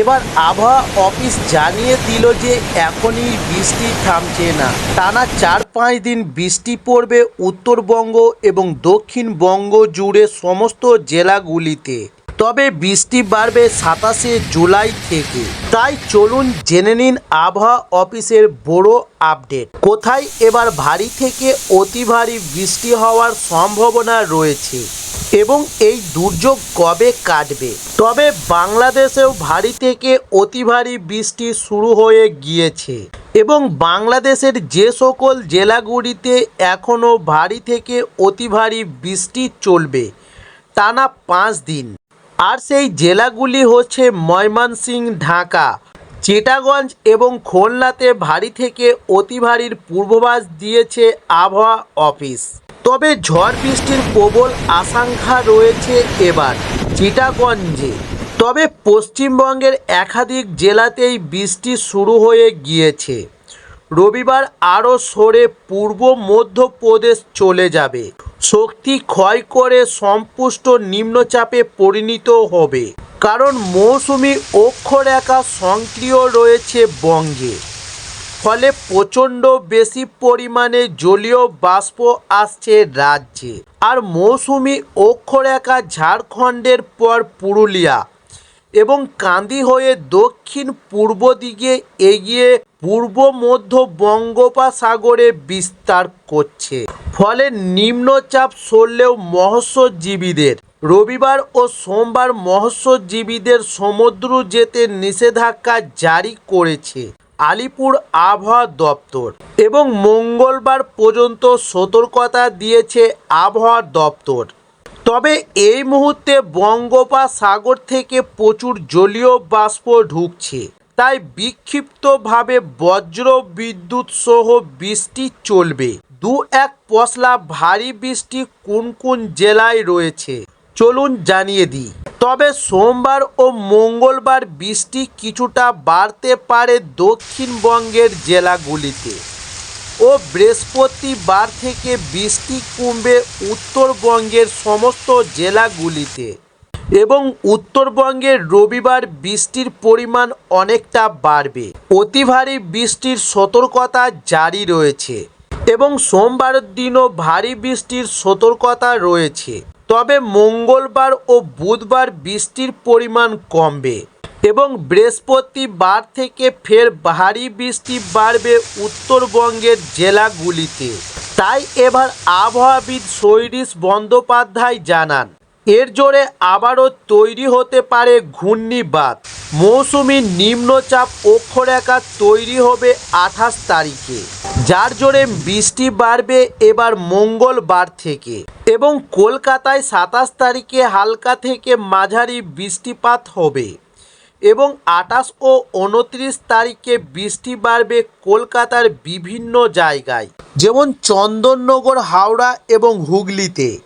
এবার আবহাওয়া অফিস জানিয়ে দিল যে এখনই বৃষ্টি থামছে না। টানা চার পাঁচ দিন বৃষ্টি পড়বে উত্তরবঙ্গ এবং দক্ষিণবঙ্গ জুড়ে সমস্ত জেলাগুলিতে। তবে বৃষ্টি বাড়বে সাতাশে জুলাই থেকে। তাই চলুন জেনে নিন আবহাওয়া অফিসের বড় আপডেট। কোথায় এবার ভারী থেকে অতি ভারী বৃষ্টি হওয়ার সম্ভাবনা রয়েছে? এবং এই দুর্যোগ কবে কাটবে? তবে বাংলাদেশেও ভারী থেকে অতি ভারী বৃষ্টি শুরু হয়ে গিয়েছে এবং বাংলাদেশের যে সকল জেলাগুলিতে এখনও ভারী থেকে অতি ভারী বৃষ্টি চলবে, টানা পাঁচ দিন। আর সেই জেলাগুলি হচ্ছে ময়মনসিংহ, ঢাকা, চিটাগঞ্জ এবং খুলনাতে ভারী থেকে অতি ভারীর পূর্বাভাস দিয়েছে আবহাওয়া অফিস। তবে ঝড় বৃষ্টির প্রবল আশঙ্কা রয়েছে এবার চিটাগঞ্জে। তবে পশ্চিমবঙ্গের একাধিক জেলাতেই বৃষ্টি শুরু হয়ে গিয়েছে। রবিবার আরও সরে পূর্ব মধ্যপ্রদেশ চলে যাবে। শক্তি ক্ষয় করে সম্পুষ্ট নিম্নচাপে পরিণত হবে। কারণ মৌসুমি অক্ষরেখা সক্রিয় রয়েছে বঙ্গে। ফলে প্রচণ্ড বেশি পরিমাণে জলীয় বাষ্প আসছে রাজ্যে। আর মৌসুমি অক্ষরেখা ঝাড়খণ্ডের পর পুরুলিয়া এবং কান্দি হয়ে দক্ষিণ পূর্ব দিকে এগিয়ে পূর্ব মধ্য বঙ্গোপসাগরে বিস্তার করছে। ফলে নিম্নচাপ সরলেও মৎস্যজীবীদের, রবিবার ও সোমবার মৎস্যজীবীদের সমুদ্র যেতে নিষেধাজ্ঞা জারি করেছে। আলিপুর আবহাওয়া দপ্তর এবং মঙ্গলবার পর্যন্ত সতর্কতা দিয়েছে আবহাওয়া দপ্তর। তবে এই মুহূর্তে বঙ্গোপসাগর থেকে প্রচুর জলীয় বাষ্প ঢুকছে। তাই বিক্ষিপ্তভাবে বজ্র বিদ্যুৎ সহ বৃষ্টি চলবে। দু এক পশলা ভারী বৃষ্টি কোন কোন জেলায় রয়েছে। চলুন জানিয়ে দিই। তবে সোমবার ও মঙ্গলবার বৃষ্টি কিছুটা বাড়তে পারে দক্ষিণবঙ্গের জেলাগুলিতে। ও বৃহস্পতিবার থেকে বৃষ্টি কমবে উত্তরবঙ্গের সমস্ত জেলাগুলিতে এবং উত্তরবঙ্গের রবিবার বৃষ্টির পরিমাণ অনেকটা বাড়বে। অতি ভারী বৃষ্টির সতর্কতা জারি রয়েছে এবং সোমবারের দিনও ভারী বৃষ্টির সতর্কতা রয়েছে। তবে মঙ্গলবার ও বুধবার বৃষ্টির পরিমাণ কমবে এবং বৃহস্পতিবার থেকে ফের ভারী বৃষ্টি বাড়বে উত্তরবঙ্গের জেলাগুলিতে। তাই এবার আবহাওয়াবিদ সৈরিশ বন্দ্যোপাধ্যায় জানান এর জোরে আবারও তৈরি হতে পারে ঘূর্ণিবাত মৌসুমি নিম্নচাপ অক্ষরেখা তৈরি হবে আঠাশ তারিখে। যার জোরে বৃষ্টি বাড়বে এবার মঙ্গলবার থেকে। এবং কলকাতায় সাতাশ তারিখে হালকা থেকে মাঝারি বৃষ্টিপাত হবে। এবং আঠাশ ও উনত্রিশ তারিখে বৃষ্টি বাড়বে কলকাতার বিভিন্ন জায়গায়। যেমন চন্দননগর, হাওড়া এবং হুগলিতে।